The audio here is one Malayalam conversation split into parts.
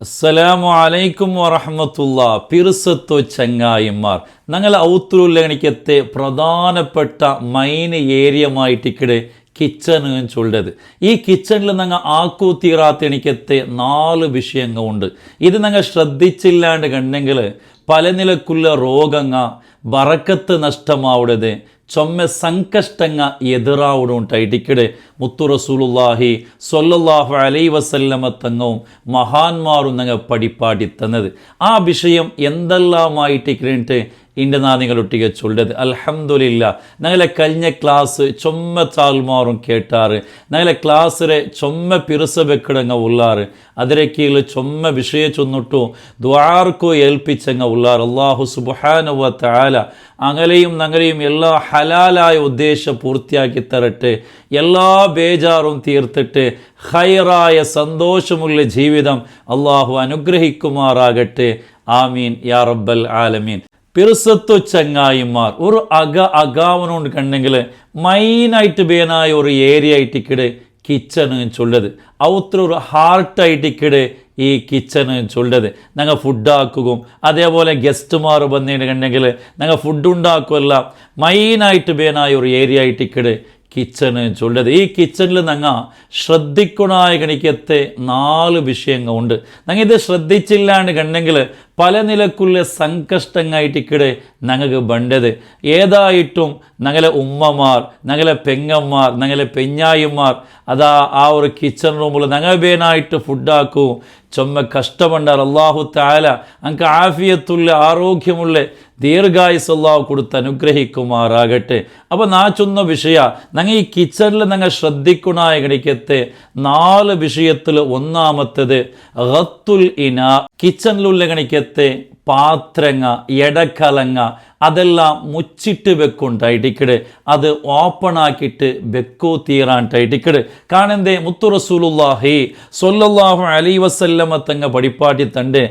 അസ്സലാമു അലൈക്കും വറഹമത്തുള്ള. പിറുസത്തോ ചങ്ങായിമാർ. ഞങ്ങൾ ഔത്തുലുല്ലണിക്കത്തെ പ്രധാനപ്പെട്ട മൈൻ ഏരിയമായിട്ടിക്കടെ കിച്ചൺ ചൊല്ലത്. ഈ കിച്ചണിൽ ഞങ്ങൾ ആക്കൂ തീറാത്തിണിക്കത്തെ നാല് വിഷയങ്ങൾ ഉണ്ട് ഇത് ഞങ്ങൾ ശ്രദ്ധിച്ചില്ലാണ്ട് കണ്ടെങ്കിൽ പല നിലക്കുള്ള രോഗങ്ങ ബറക്കത്ത് നഷ്ടമാവുടത് ചൊമ്മ ಸಂಕಷ್ಟಂಗ ಎದುರಾವುಡು ಉಂಟಾಯಿಟಿಕ್ಕಡೆ ಮುತ್ತು ರಸೂಲುಲ್ಲಾಹಿ സൊല്ലാഹു അലൈ വസല്ലമ തങ്ങവും മഹാന്മാരും ഞങ്ങൾ പടിപ്പാടി തന്നത് ആ വിഷയം എന്തെല്ലാമായിട്ടിക്കിട്ട് ഇന്റെ നാ നിങ്ങളൊട്ടിಗೆ ചൊല്ലത് അൽഹംദുലില്ല. ഞങ്ങളെ കഴിഞ്ഞ ക്ലാസ് ചൊമ്മ താൽമാറും കേട്ടാറ്. ഞങ്ങളെ ക്ലാസ്സിലെ ചൊമ്മ പിറുസ വെക്കിടങ്ങ ഉള്ളാറ്. അതിരെ കീഴിൽ ചൊമ്മ വിഷയ ചൊന്നിട്ടു ദ്വാർക്കോ ഏൽപ്പിച്ചങ്ങ ഉള്ളാറ്. അള്ളാഹു സുബാനുവ താല അങ്ങലെയും ഞങ്ങളെയും എല്ലാ ഹലാലായ ഉദ്ദേശം പൂർത്തിയാക്കി തരട്ടെ. എല്ലാ ബേജാറും തീർത്തിട്ട് ഹൈറായ സന്തോഷമുള്ള ജീവിതം അള്ളാഹു അനുഗ്രഹിക്കുമാറാകട്ടെ. ആമീൻ. യാ റബ്ബൽ ആലമീൻ. പിറുസത്തു ചങ്ങായിമാർ. ഒരു അക അകാവനോണ്ട് കണ്ടെങ്കിൽ മൈനായിട്ട് ബേനായ ഒരു ഏരിയ ആയിട്ടിക്കടെ കിച്ചണ് ചൊല്ലത്. അവത്ര ഒരു ഹാർട്ടായിട്ടിക്കടെ ഈ കിച്ചണ് ചൊല്ലത്. ഞങ്ങൾ ഫുഡാക്കുകയും അതേപോലെ ഗസ്റ്റുമാർ വന്നിട്ട് കണ്ടെങ്കിൽ ഞങ്ങൾ ഫുഡ് ഉണ്ടാക്കുമല്ല മൈനായിട്ട് ബേനായ ഒരു ഏരിയ ആയിട്ടിക്കടെ കിച്ചണ് ചൊല്ലത്. ഈ കിച്ചണിൽ ഞങ്ങൾ ശ്രദ്ധിക്കണായ കണിക്കത്തെ നാല് വിഷയങ്ങളുണ്ട്. ഞങ്ങൾ ഇത് ശ്രദ്ധിച്ചില്ലാണ്ട് കണ്ടെങ്കിൽ പല നിലക്കുള്ള സംകഷ്ടങ്ങായിട്ടിക്കടെ ഞങ്ങൾക്ക് ബണ്ടത്. ഏതായിട്ടും ഞങ്ങളെ ഉമ്മമാർ ഞങ്ങളെ പെങ്ങന്മാർ ഞങ്ങളെ പെഞ്ഞായിമാർ അതാ ആ ഒരു കിച്ചൺ റൂമിൽ ഞങ്ങൾ വേനായിട്ട് ഫുഡാക്കും ചൊമ്മ കഷ്ടമുണ്ടാർ അള്ളാഹു താല അങ്ങ് ആഫിയത്തുള്ള ആരോഗ്യമുള്ള ദീർഘായുസ് അള്ളാഹു കൊടുത്ത് അനുഗ്രഹിക്കുമാറാകട്ടെ. അപ്പോൾ നാ ചൊന്ന വിഷയ ഞങ്ങൾ ഈ കിച്ചണിൽ ഞങ്ങൾ ശ്രദ്ധിക്കണായ കണിക്കത്തെ നാല് വിഷയത്തിൽ ഒന്നാമത്തത് റത്തുൽ ഇന കിച്ചണിലുള്ള കണിക്കത്തെ പാത്രങ്ങ എടക്കലങ്ങ അതെല്ലാം മുച്ചിട്ട് വെക്കുണ്ടായിട്ടിക്കട് അത് ഓപ്പൺ ആക്കിയിട്ട് വെക്കോ തീറാണ്ടായിട്ടിക്കട് കാണന്തേ മുത്തു റസൂലുല്ലാഹി സൊല്ലാഹു അലൈ വസല്ലമ തങ്ങ പഠിപ്പാട്ടി തണ്ട്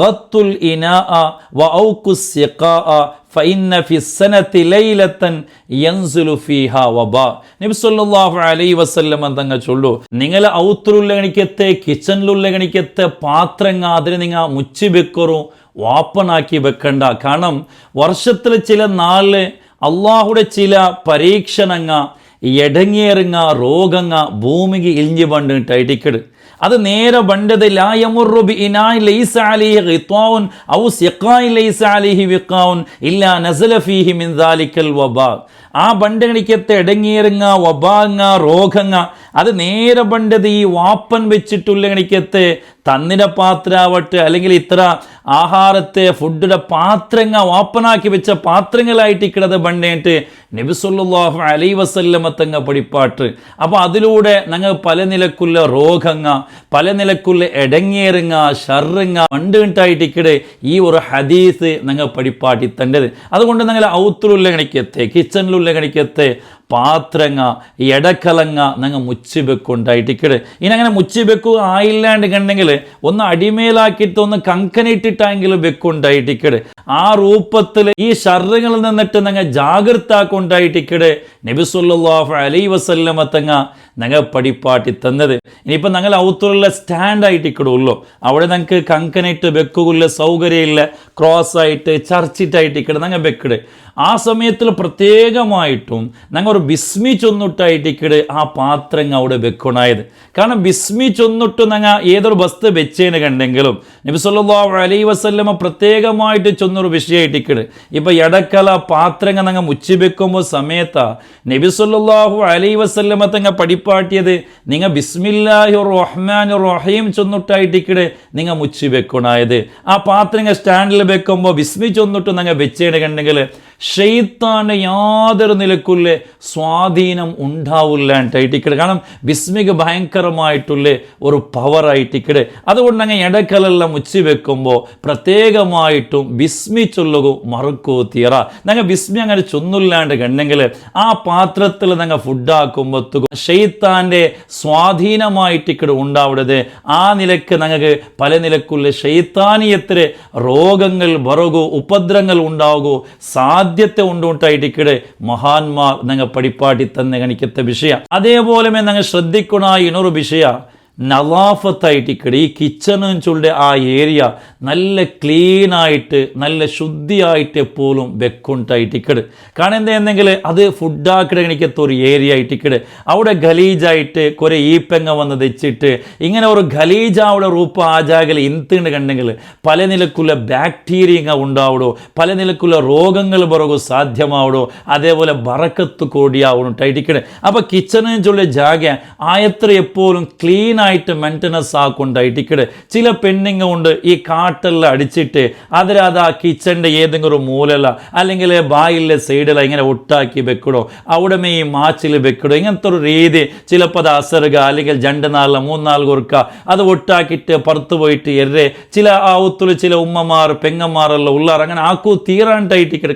റത്തുൽ ഇന വ ഔക്കു യൻസുലു വബ നബി സല്ലല്ലാഹു അലൈഹി വസല്ലം തങ്ങ ചൊല്ലു? നിങ്ങളെ ഔത്തുലുള്ള ഗണിക്കത്തെ കിച്ചണിലുള്ള പാത്രങ്ങ അതിന് നിങ്ങൾ മുച്ചി വെക്കറു ഓപ്പണാക്കി വെക്കണ്ട. കാരണം വർഷത്തിൽ ചില നാളിൽ അള്ളാഹുടെ ചില പരീക്ഷണങ്ങ എടങ്ങേറുങ്ങ രോഗങ്ങ ഭൂമിക്ക് ഇഴിഞ്ഞു പണ്ടിട്ടായിട്ടിക്കട് അത് നേരെ വബാ. ആ ബണ്ടണിക്കത്തെ ഇടങ്ങിയിറങ്ങ വബാങ്ങ രോഗങ്ങ അത് നേരെ പണ്ടത് ഈ വാപ്പൻ വെച്ചിട്ടുള്ള കണിക്കത്ത് തന്നിന്റെ പാത്രാവട്ടെ അല്ലെങ്കിൽ ഇത്ര ആഹാരത്തെ ഫുഡിന്റെ പാത്രങ്ങ വാപ്പനാക്കി വെച്ച പാത്രങ്ങളായിട്ട് ഇക്കിടത് പണ്ടേട്ട് നബിസുല്ലാഹു അലൈ വസല്ലമത്തങ്ങ പടിപ്പാട്ട്. അപ്പോൾ അതിലൂടെ ഞങ്ങൾ പല നിലക്കുള്ള രോഗങ്ങ പല നിലക്കുള്ള എടങ്ങേറുങ്ങ ഷറുങ്ങ പണ്ട് കിട്ടായിട്ട് ഇക്കിടെ ഈ ഒരു ഹദീസ് ഞങ്ങൾ പടിപ്പാട്ടി തണ്ടത് അതുകൊണ്ട് ഞങ്ങൾ ഔത്തിലുള്ള കണിക്കത്തെ കിച്ചണിലുള്ള ഗണിക്കത്തെ നിങ്ങൾ മുച്ചി വെക്കുണ്ടായിട്ടിക്കട് ഇനി അങ്ങനെ മുച്ചി വെക്കുക ആയില്ലാണ്ട് കണ്ടെങ്കിൽ ഒന്ന് അടിമേലാക്കിയിട്ട് ഒന്ന് കങ്കനിട്ടിട്ടെങ്കിലും വെക്കുണ്ടായിട്ടിക്കട് ആ രൂപത്തിൽ ഈ ഷർറുകളിൽ നിന്നിട്ട് നിങ്ങൾ ജാഗ്രതാക്കുണ്ടായിട്ട് ഇക്കട് നബിസുല്ലാഹു അലൈ വസല്ലമത്തങ്ങ ഞങ്ങൾ പടിപ്പാട്ടി തന്നത്. ഇനിയിപ്പോൾ ഞങ്ങൾ ഔത്തുള്ള സ്റ്റാൻഡായിട്ട് ഇക്കടുള്ളൂ അവിടെ ഞങ്ങൾക്ക് കങ്കനിട്ട് വെക്കുള്ള സൗകര്യമില്ല. ക്രോസ് ആയിട്ട് ചർച്ചിട്ടായിട്ട് ഇക്കട് ഞങ്ങൾ വെക്കട്. ആ സമയത്തിൽ പ്രത്യേകമായിട്ടും ഞങ്ങൾ ബിസ്മി ചൊന്നിട്ടായിട്ടിക്കട് ആ പാത്രങ്ങൾ അവിടെ വെക്കണായത്. കാരണം ബിസ്മി ചൊന്നിട്ട് ഞങ്ങൾ ഏതൊരു വസ്തു വെച്ചേന് കണ്ടെങ്കിലും നബി സല്ലല്ലാഹു അലൈഹി വസല്ലമ പ്രത്യേകമായിട്ട് ചൊന്നൊരു വിഷയമായിട്ട് ഇപ്പം ഇടക്കല പാത്രങ്ങൾ ഞങ്ങൾ മുച്ചി വെക്കുമ്പോൾ സമയത്താ നബി സല്ലല്ലാഹു അലൈഹി വസല്ലമ തങ്ങ പഠിപ്പാട്ടിയത് നിങ്ങൾ ബിസ്മില്ലാഹി റഹ്മാൻ റഹീം ചൊന്നിട്ടായിട്ടിക്കട് നിങ്ങൾ മുച്ചി വെക്കണായത്. ആ പാത്രങ്ങൾ സ്റ്റാൻഡിൽ വെക്കുമ്പോൾ ബിസ്മി ചൊന്നിട്ട് ഞങ്ങൾ വെച്ചേന് കണ്ടെങ്കിൽ ഷെയ്ത്താന്റെ യാതൊരു നിലക്കുള്ള സ്വാധീനം ഉണ്ടാവില്ല ഉണ്ടാവില്ലാണ്ടായിട്ടിക്കട് കാരണം വിസ്മിക ഭയങ്കരമായിട്ടുള്ള ഒരു പവറായിട്ടിക്കട് അതുകൊണ്ട് അങ്ങ് ഇടക്കലെല്ലാം ഉച്ച വെക്കുമ്പോൾ പ്രത്യേകമായിട്ടും ബിസ്മി മറക്കോ തീറ. ഞങ്ങൾ ബിസ്മി അങ്ങനെ ചൊന്നില്ലാണ്ട് കണ്ടെങ്കിൽ ആ പാത്രത്തിൽ ഞങ്ങൾ ഫുഡാക്കുമ്പോൾ ഷെയ്ത്താന്റെ സ്വാധീനമായിട്ടിക്കട് ഉണ്ടാവിടത് ആ നിലയ്ക്ക് ഞങ്ങൾക്ക് പല നിലക്കുള്ള ഷെയ്ത്താനിയത്തിന് രോഗങ്ങൾ വറകോ ഉപദ്രവങ്ങൾ ഉണ്ടാകുമോ സാധ്യത ഉണ്ടുണ്ടായിട്ടിക്കടെ മഹാന്മാർ ഞങ്ങൾ പടിപ്പാട്ടി തന്നെ കണിക്കത്തെ വിഷയ. അതേപോലെ ഞങ്ങൾ ശ്രദ്ധിക്കണ ഇണൊരു വിഷയ നവാഫത്തായിട്ടിക്കടെ ഈ കിച്ചൺ ചുള്ളുടെ ആ ഏരിയ നല്ല ക്ലീനായിട്ട് നല്ല ശുദ്ധിയായിട്ട് എപ്പോഴും വെക്കുണ്ടായിട്ടിക്കട് കാരണം എന്തെന്നെങ്കിൽ അത് ഫുഡ് എനിക്കത്ത ഒരു ഏരിയ ആയിട്ടിക്കട് അവിടെ ഗലീജായിട്ട് കുറെ ഈപ്പങ്ങ വന്ന് തെച്ചിട്ട് ഇങ്ങനെ ഒരു ഗലീജാവുടെ റൂപ്പ് ആജാകൽ ഇന്തുണ്ട് കണ്ടെങ്കിൽ പല നിലക്കുള്ള ബാക്ടീരിയ ഉണ്ടാവുടോ പല നിലക്കുള്ള രോഗങ്ങൾ പുറകു സാധ്യമാവുടോ അതേപോലെ ബറക്കത്ത് കൂടിയാവണം ടൈറ്റിക്കട് അപ്പോൾ കിച്ചൺ ചുള്ള ജാഗ ആയത്ര എപ്പോഴും ക്ലീൻ ആയിട്ട് മെയിന്റനൻസ് ആക്കുണ്ടായിട്ടിക്കട് ചില പെണ്ണിങ്ങ ഉണ്ട് ഈ കാട്ടെല്ലാം അടിച്ചിട്ട് അതിലത് ആ കിച്ചന്റെ ഏതെങ്കിലും ഒരു മൂലല അല്ലെങ്കിൽ ബായിലെ സൈഡില ഇങ്ങനെ ഒട്ടാക്കി വെക്കടോ അവിടെ ഈ മാച്ചിൽ വെക്കടോ ഇങ്ങനത്തെ ഒരു രീതി ചിലപ്പോൾ അത് അസറുക അല്ലെങ്കിൽ രണ്ട് നാളില മൂന്നാൽ കുറുക്ക അത് ഒട്ടാക്കിയിട്ട് പുറത്ത് പോയിട്ട് എറേ ചില ആ ഒത്തുള്ള ചില ഉമ്മമാർ പെങ്ങന്മാരെല്ലാം ഉള്ളാർ അങ്ങനെ ആക്കൂ തീരാണ്ടായിട്ടിക്കട്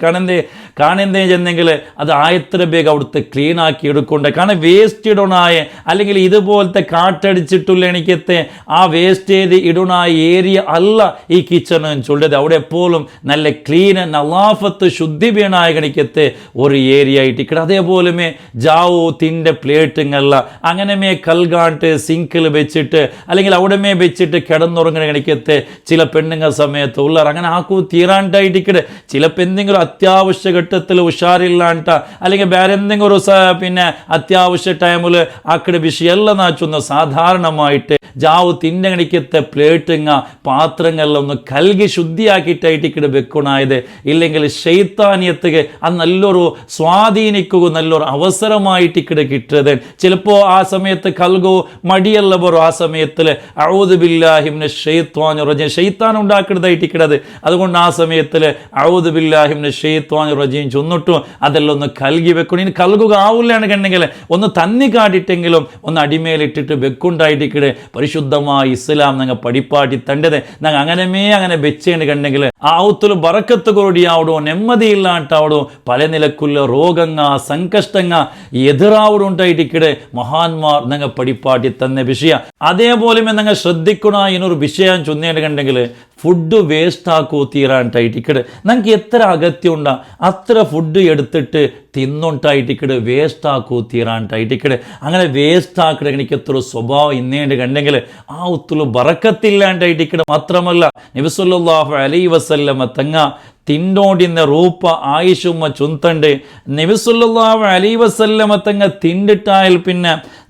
കാരണം എന്തെന്ന് അത് ആയത്ര രൂപയൊക്കെ അവിടുത്തെ ക്ലീൻ ആക്കി എടുക്കണ്ടേ കാരണം വേസ്റ്റ് ഇടണായ. അല്ലെങ്കിൽ ഇതുപോലത്തെ കാറ്റടിച്ചിട്ടുള്ള എനിക്കത്തെ ആ വേസ്റ്റ് ചെയ്ത് ഇടണായ ഏരിയ അല്ല ഈ കിച്ചൺ എന്ന് ചൊല്ലത് അവിടെ എപ്പോഴും നല്ല ക്ലീൻ നലാഫത്ത് ശുദ്ധി വീണായ കണിക്കത്തെ ഒരു ഏരിയ ആയിട്ട് ഇക്കട അതേപോലെ ജാവോ തിന്റെ പ്ലേറ്റുങ്ങളല്ല അങ്ങനെമേ കൽകാട്ട് സിങ്കിൽ വെച്ചിട്ട് അല്ലെങ്കിൽ അവിടെമേ വെച്ചിട്ട് കിടന്നുറങ്ങണ കണിക്കത്തെ ചില പെണ്ണുങ്ങൾ സമയത്ത് ഉള്ളർ അങ്ങനെ ആക്കൂ തീരാണ്ടായിട്ട് ഇക്കട് ചിലപ്പോൾ എന്തെങ്കിലും അത്യാവശ്യ ഘട്ടത്തിൽ ഉഷാറില്ലാണ്ട അല്ലെങ്കിൽ വേറെ എന്തെങ്കിലും ഒരു പിന്നെ അത്യാവശ്യ ടൈമിൽ ആക്കടെ വിഷയമല്ല നാച്ചുന്ന സാധാരണമായിട്ട് ജാവ് തിന്നണിക്കത്തെ പ്ലേറ്റങ്ങ ഒന്ന് കൽകി ശുദ്ധിയാക്കിയിട്ടായിട്ട് ഇക്കടെ വെക്കണായത്. ഇല്ലെങ്കിൽ ശൈത്താനിയത്തുക അത് നല്ലൊരു സ്വാധീനിക്കുക നല്ലൊരു അവസരമായിട്ട് ഇക്കടെ കിട്ടരുത്. ചിലപ്പോൾ ആ സമയത്ത് കൽകോ മടിയല്ല ബറോ ആ സമയത്തിൽ ഔദുബില്ലാഹിമിന് ഷെയ്ത്വാൻ റജീം. ഷെയ്ത്താൻ ഉണ്ടാക്കണതായിട്ട് ഇക്കിടത് അതുകൊണ്ട് ആ സമയത്തിൽ ഔദുബില്ലാഹിമിന് ഷെയ്ത്വാൻ റജീം ചൊന്നിട്ടും അതെല്ലാം ഒന്ന് കൽകി വെക്കണം. ഇനി കൽകുക ആവില്ലാണ് കണ്ടെങ്കിൽ ഒന്ന് തന്നി കാട്ടിട്ടെങ്കിലും ഒന്ന് അടിമേലിട്ടിട്ട് വെക്കുണ്ടായിട്ടിക്കടെ. പരിശുദ്ധമായ ഇസ്ലാം ഞങ്ങൾ പഠിപ്പാട്ടി തണ്ടത്. ഞങ്ങൾ അങ്ങനെമേ അങ്ങനെ വെച്ചേണ്ടി കണ്ടെങ്കിൽ ആ ഔത്തുൽ ബറക്കത്ത് കൂടിയാവടോ നെമ്മതിയില്ലാട്ടാവടോ പല നിലക്കുള്ള രോഗങ്ങ സംകഷ്ടങ്ങ എതിരാവുടുണ്ടായിട്ടിക്കടെ മഹാന്മാർ ഞങ്ങൾ പഠിപ്പാട്ടി തന്ന വിഷയ. അതേപോലെ ഞങ്ങൾ ശ്രദ്ധിക്കണ എന്നൊരു വിഷയം ചൊന്നേണ്ടി കണ്ടെങ്കിൽ ഫുഡ് വേസ്റ്റ് ആക്കൂ തീരാണ്ടായിട്ടിക്കട് ഞങ്ങൾക്ക് എത്ര അഗത്യമുണ്ട അത്ര ഫുഡ് എടുത്തിട്ട് തിന്നുണ്ടായിട്ടിക്കട് വേസ്റ്റ് ആക്കൂ തീരാണ്ടായിട്ടിക്കട് അങ്ങനെ വേസ്റ്റ് ആക്കട എനിക്ക് എത്ര സ്വഭാവം ഇന്നേണ്ട് കണ്ടെങ്കിൽ ആ ഒത്തുള്ളു ബറക്കത്തില്ലാണ്ടായിട്ടിക്കട് മാത്രമല്ല നബിസുല്ലാഹു അലൈ വസല്ലമ തങ്ങ ತಿಂಡೋಡಿನ ರೂಪ ಆಯುಷುಮ್ಮ ಚುಂತಂಡೆ ನಬಿಸುಲ್ಲಾಹು ಅಲಿ ವಸಲ್ಲಮ ತಂಗ ತಿಂಡಿಟ್ಟಾಯಲ್ ಪಿನ್ನ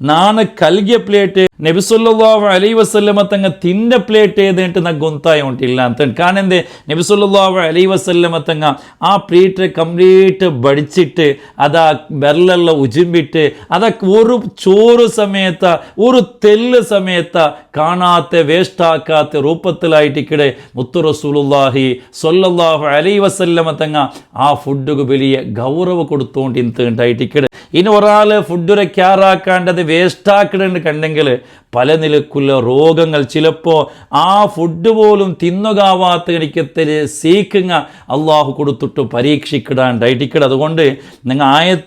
ನಾನು ಕಲ್ಗೆ ಪ್ಲೇಟ್ ನಬಿಸುಲ್ಲಾಹು ಅಲಿ ವಸಲ್ಲಮ ತಂಗ ತಿಂಡ ಪ್ಲೇಟ್ ಏದಂಟು ನಂಗೆ ಗೊತ್ತಾಯ ಉಂಟಿಲ್ಲ ಅಂತ ಕಾಣಂದೆ നബിസുല്ലാഹു അലൈ വസല്ലമ തങ്ങ ആ പ്ലേറ്റ് കംപ്ലീറ്റ് ബടിച്ചിട്ട് അതാ വെള്ളെല്ലാം ഉജിമ്പിട്ട് അതൊക്കെ ഒരു ചോറ് സമയത്ത ഒരു തെല്ല് സമയത്ത കാണാത്ത വേസ്റ്റാക്കാത്ത രൂപത്തിലായിട്ടിക്കടെ മുത്തു റസൂലുള്ളാഹി സൊല്ലാഹു അലൈ വസല്ലമ തങ്ങ ആ ഫുഡുക്ക് വലിയ ഗൗരവ കൊടുത്തോണ്ട് ഇന്നുണ്ടായിട്ടിക്കടെ ഇനി ഒരാൾ ഫുഡ് ക്യാറാക്കാണ്ടത് വേസ്റ്റാക്കിടേണ്ട കണ്ടെങ്കിൽ പല നിലക്കുള്ള രോഗങ്ങൾ. ചിലപ്പോൾ ആ ഫുഡ് പോലും തിന്നുകാവാത്ത എനിക്കത്തിൽ സീക്കുങ്ങ അള്ളാഹു കൊടുത്തിട്ട് പരീക്ഷിക്കിടാണ്ടായിട്ടിക്കട അതുകൊണ്ട് നിങ്ങൾ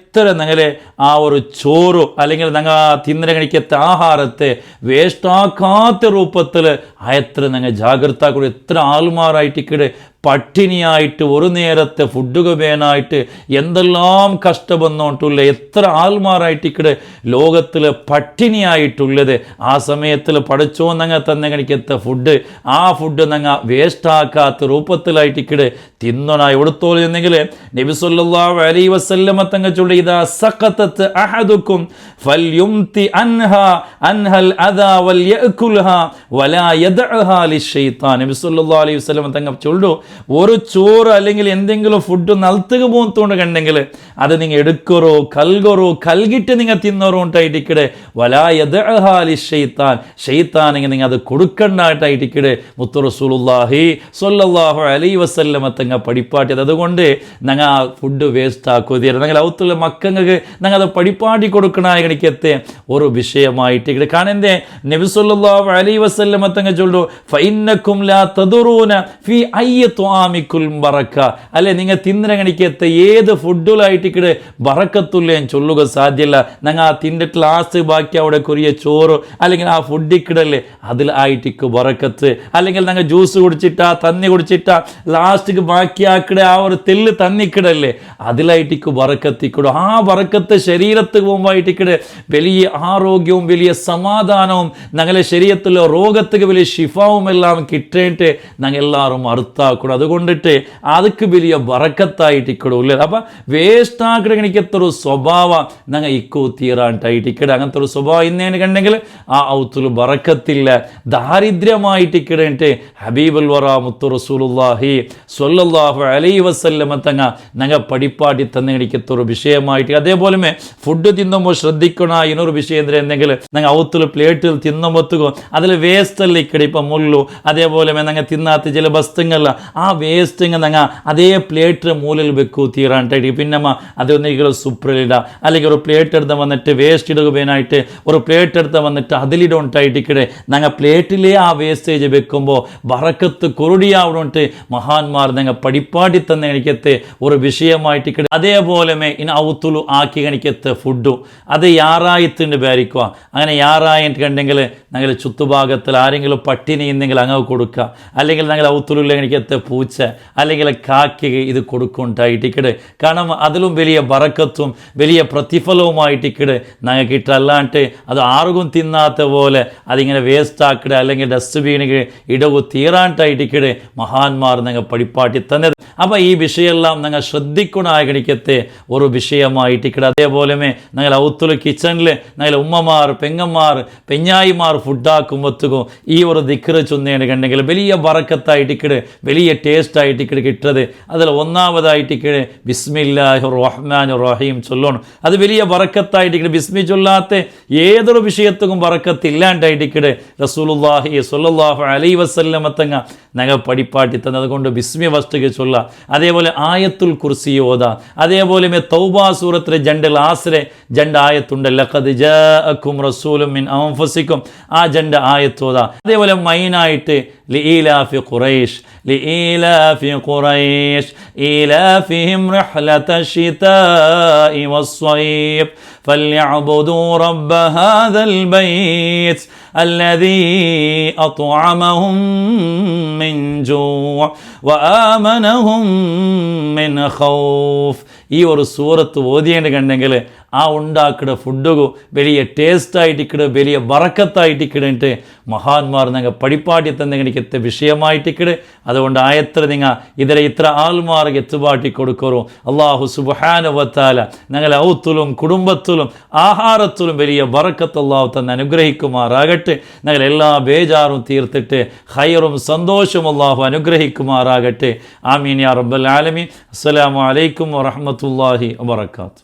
ആയത്ര നിങ്ങളെ ആ ഒരു ചോറ് അല്ലെങ്കിൽ നിങ്ങൾ തിന്നര കണിക്കത്തെ ആഹാരത്തെ വേസ്റ്റാക്കാത്ത രൂപത്തിൽ എത്ര നിങ്ങൾ ജാഗ്രത കൂടി എത്ര ആൾമാരായിട്ടിക്കടെ പട്ടിണിയായിട്ട് ഒരു നേരത്തെ ഫുഡ് വേനായിട്ട് എന്തെല്ലാം കഷ്ടമെന്നോട്ടുള്ള എത്ര ആൾമാരായിട്ട് ഇക്കടെ ലോകത്തിൽ പട്ടിണിയായിട്ടുള്ളത് ആ സമയത്തിൽ പഠിച്ചോ നിങ്ങൾ തന്നെ കണിക്കത്തെ ഫുഡ് ആ ഫുഡ് നിങ്ങൾ വേസ്റ്റാക്കാത്ത രൂപത്തിലായിട്ട് ഇക്കടെ തിന്നണ എവിടത്തോളം എന്നെങ്കിൽ നബിസുല്ലാഹു അലൈ വസല്ലമ തങ്ങ ഇതാ സഖത്തത്ത് അഹദുക്കും ഫൽയുംതി അൻഹ അൻഹൽ അദാ വൽ യഅകുൽഹ വലാ യദഅഹ ലിശൈത്താൻ നബി സല്ലല്ലാഹു അലൈഹി വസല്ലം തങ്ങ ചൊല്ലു ഒരു ചോറ് അല്ലെങ്കിൽ എന്തെങ്കിലും ഫുഡ് നൽത്തുക പോകുന്നതുകൊണ്ട് കണ്ടെങ്കിൽ അത് നിങ്ങൾ എടുക്കറോ കൽകറോ കൽകിട്ട് നിങ്ങൾ തിന്നറോ ഉണ്ടായിട്ടിക്കടെ വലാ യദഅഹ ലിശൈത്താൻ ഷെയ്ത്താനെങ്കിൽ നിങ്ങൾ അത് കൊടുക്കണ്ടായിട്ടായിട്ടിക്കടെ മുത്തു റസൂലുള്ളാഹി സല്ലല്ലാഹു അലൈഹി വസല്ലമ തങ്ങ പഠിപ്പാട്ടിയത്. അതുകൊണ്ട് ഞങ്ങൾ ആ ഫുഡ് വേസ്റ്റ് ഞങ്ങൾ ഔത്തുള്ള മക്കങ്ങൾക്ക് ഞങ്ങൾ പഠിപ്പാടി കൊടുക്കണ കണിക്കത്തെ ഒരു വിഷയമായിട്ട് കാണന്തേ നബിസുല്ലാഹു അലൈ വസല്ലമ തങ്ങ ചൊല്ലു ഫൈനക്കും ലാ തദുറൂന ഫി അയ്യ ത്വാമിക്കുൽ ബറക്ക. അല്ലെ നിങ്ങൾ തിന്നരങ്ങണിക്കത്തെ ഏത് ഫുഡുകളായിട്ട് ഇവിടെ ബറക്കത്തുള്ള ഞാൻ ചൊല്ലുക സാധ്യല്ല. ഞങ്ങൾ ആ തിന്നിട്ട് ലാസ്റ്റ് ബാക്കി അവിടെ കുറിയ ചോറ് അല്ലെങ്കിൽ ആ ഫുഡ് ഇക്കിടല്ലേ അതിൽ ബറക്കത്ത്. അല്ലെങ്കിൽ ഞങ്ങൾ ജ്യൂസ് കുടിച്ചിട്ടാ തന്നി കുടിച്ചിട്ടാ ലാസ്റ്റ് ബാക്കിയാക്കിടെ ആ ഒരു തെല്ല് തന്നിക്കിടല്ലേ അതിലായിട്ടിക്ക് ബറക്കത്തിക്കിടും ആ വറക്കത്ത് ശരീരത്തുവുമായിട്ടിക്കട് വലിയ ആരോഗ്യവും വലിയ സമാധാനവും ഞങ്ങളെ ശരീരത്തിലെ രോഗത്തുക്ക് വലിയ ശിഫാവും എല്ലാം കിട്ടേണ്ട ഞങ്ങൾ എല്ലാവരും അറുത്താക്കണം അതുകൊണ്ടിട്ട് അതുക്ക് വലിയ വറക്കത്തായിട്ടിക്കടും ഇല്ല അപ്പം വേസ്റ്റാക്കിട എനിക്കത്തൊരു സ്വഭാവം ഞങ്ങൾ ഇക്കോ തീറാണ്ടായിട്ടിക്കട അങ്ങനത്തെ ഒരു സ്വഭാവം ഇന്നേന് കണ്ടെങ്കിൽ ആ ഔത്തുൽ വറക്കത്തില്ല. ദാരിദ്ര്യമായിട്ടിക്കിടേട്ട് ഹബീബുൽ വറ മുത്തു റസൂലുല്ലാഹി സൊല്ലാഹു അലൈ വസല്ലമ തങ്ങ ഞങ്ങൾ പഠിപ്പാട്ടി തന്നെ എനിക്കത്തൊരു വിഷയമാണ് കാര്യമായിട്ട് അതേപോലെ ഫുഡ് തിന്നുമ്പോൾ ശ്രദ്ധിക്കണ ಇನ್ನೊಂದು ವಿಷಯ ಅಂದರೆ നിങ്ങൾ ನಂಗೆ പ്ലേറ്റിൽ തിന്നുമ്പോത്തുകോ ತಿನ್ನೋ ಹೊತ್ತಿಗೂ അതിൽ വേസ്റ്റല്ലേ ഇക്കടിപ്പം മുള്ളു? അതേപോലെ നിങ്ങൾ തിന്നാത്ത ചില വസ്തുങ്ങളിൽ ആ വേസ്റ്റ് നിങ്ങൾ അതേ പ്ലേറ്റ് മൂലിൽ വെക്കൂ തീരാണ്ടായിട്ട് പിന്നമ്മ അതൊന്നിരിക്കലും സൂപ്പറിലിട അല്ലെങ്കിൽ ഒരു പ്ലേറ്റ് എടുത്ത് വന്നിട്ട് വേസ്റ്റ് ഇടുകയായിട്ട് ഒരു പ്ലേറ്റ് എടുത്ത് വന്നിട്ട് അതിലിടുണ്ടായിട്ട് ഇക്കടെ ഞങ്ങൾ പ്ലേറ്റിലേ ആ വേസ്റ്റേജ് വെക്കുമ്പോൾ വറക്കത്ത് കുറുടിയാവണോട്ട് മഹാന്മാർ നിങ്ങൾ പടിപ്പാടി തന്നെ എനിക്കത്തെ ഒരു വിഷയമായിട്ട് ഇക്കടെ. അതേപോലെ ഇനി ഔത്തുലു ആക്കി കണിക്കത്ത് ഫുഡു. അത് യാറായത്തിന്റെ ബാരിക്കുക അങ്ങനെ യാറായിട്ട് കണ്ടെങ്കിൽ ഞങ്ങൾ ചുറ്റുഭാഗത്തിൽ ആരെങ്കിലും പട്ടിണി ഉണ്ടെങ്കിൽ അങ്ങ് കൊടുക്കുക. അല്ലെങ്കിൽ ഞങ്ങൾ ഔത്തുലുള്ള കണിക്കത്ത് പൂച്ച അല്ലെങ്കിൽ കാക്കി ഇത് കൊടുക്കുണ്ടായിട്ടിക്കട് കാരണം അതിലും വലിയ ബറക്കത്തും വലിയ പ്രതിഫലവുമായിട്ടിക്കട് ഞങ്ങൾക്ക് ഇട്ടല്ലാണ്ട് അത് ആർക്കും തിന്നാത്ത പോലെ അതിങ്ങനെ വേസ്റ്റ് ആക്കിട് അല്ലെങ്കിൽ ഡസ്റ്റ്ബീനിക്ക് ഇടവ് തീറാണ്ടായിട്ടിക്കട് മഹാന്മാർ ഞങ്ങൾ പടിപ്പാട്ടി തന്നത്. അപ്പോൾ ഈ വിഷയമെല്ലാം ശ്രദ്ധിക്കണം ശ്രദ്ധിക്കണാകണിക്കത്തെ ഒരു വിഷയമായിട്ട് വിഷയമായിട്ടിക്കട് അതേപോലെ നിങ്ങൾ ഔത്തുള്ള കിച്ചണിൽ നിങ്ങൾ ഉമ്മമാർ പെങ്ങന്മാർ പെഞ്ഞായിമാർ ഫുഡാക്കുമ്പോഴത്തേക്കും ഈ ഒരു ദിക്കറ് ചൊന്നേന് കണ്ടെങ്കിൽ വലിയ ബറക്കത്തായിട്ടിക്കട് വലിയ ടേസ്റ്റ് ആയിട്ടിക്കട് കിട്ടത് അതിൽ ഒന്നാമതായിട്ടിക്കട് ബിസ്മില്ലാഹി റഹ്മാൻ റഹീം ചൊല്ലണം. അത് വലിയ ബറക്കത്തായിട്ടിക്കട് ബിസ്മി ചൊല്ലാത്ത ഏതൊരു വിഷയത്തും ബറക്കത്തില്ലാണ്ടായിട്ടിക്കട് റസൂലുല്ലാഹി സ്വല്ലല്ലാഹു അലൈ വസല്ലമത്തങ്ങ ഞങ്ങൾ പടിപ്പാട്ടി തന്നത് കൊണ്ട് ബിസ്മി വസ്തുക്ക് ചൊല്ല. അതേപോലെ ആയത്തുൽ കുർസി ഓത അതേപോലെ മേ തൗബാ സൂറത്തിലെ ജണ്ടൽ ആസ്രെ ജണ്ട ആയത്തുണ്ട് ലഖദ് ജാഅക്കും റസൂലും മിൻ അൻഫുസിക്കും ആ ജണ്ട ആയത്തോത അതേപോലെ മൈനായിട്ട് ലീലാഫി ഖുറൈഷ് ലീലാഫി ഖുറൈഷ് ഈലാഫിഹിം റഹ്ലത الشتاء والصيف فليعبدوا رب هذا البيت الذي أطعمهم من جوع وآمنهم من خوف ഈ ഒരു സൂറത്ത് ഓതിയേണ്ട കണ്ടെങ്കിൽ ആ ഉണ്ടാക്കിട ഫുഡ് വലിയ ടേസ്റ്റായിട്ട് ഇക്കിട് വലിയ വറക്കത്തായിട്ട് ഇക്കിടന്നിട്ട് മഹാന്മാർ നിങ്ങൾ പഠിപ്പാട്ടി തന്നെ എനിക്കത്തെ വിഷയമായിട്ടിക്കിട്. അതുകൊണ്ട് ആയത്ര നിങ്ങൾ ഇതിലെ ഇത്ര ആൾമാർക്ക് എത്തുപാട്ടി കൊടുക്കറോ. അള്ളാഹു സുബാനുവത്താല ഞങ്ങളെ ഔത്തുലും കുടുംബത്തിലും ആഹാരത്തിലും വലിയ വറക്കത്ത് അള്ളാഹു തന്നെ അനുഗ്രഹിക്കുമാറാകട്ടെ. ഞങ്ങൾ എല്ലാ ബേജാറും തീർത്തിട്ട് ഹൈറും സന്തോഷവും അള്ളാഹു അനുഗ്രഹിക്കുമാറാകട്ടെ. ആമീൻ യാ റബ്ബൽ ആലമീൻ. അസ്സലാമലൈക്കും വറഹമത്തല്ലാഹി വബർക്കാത്തു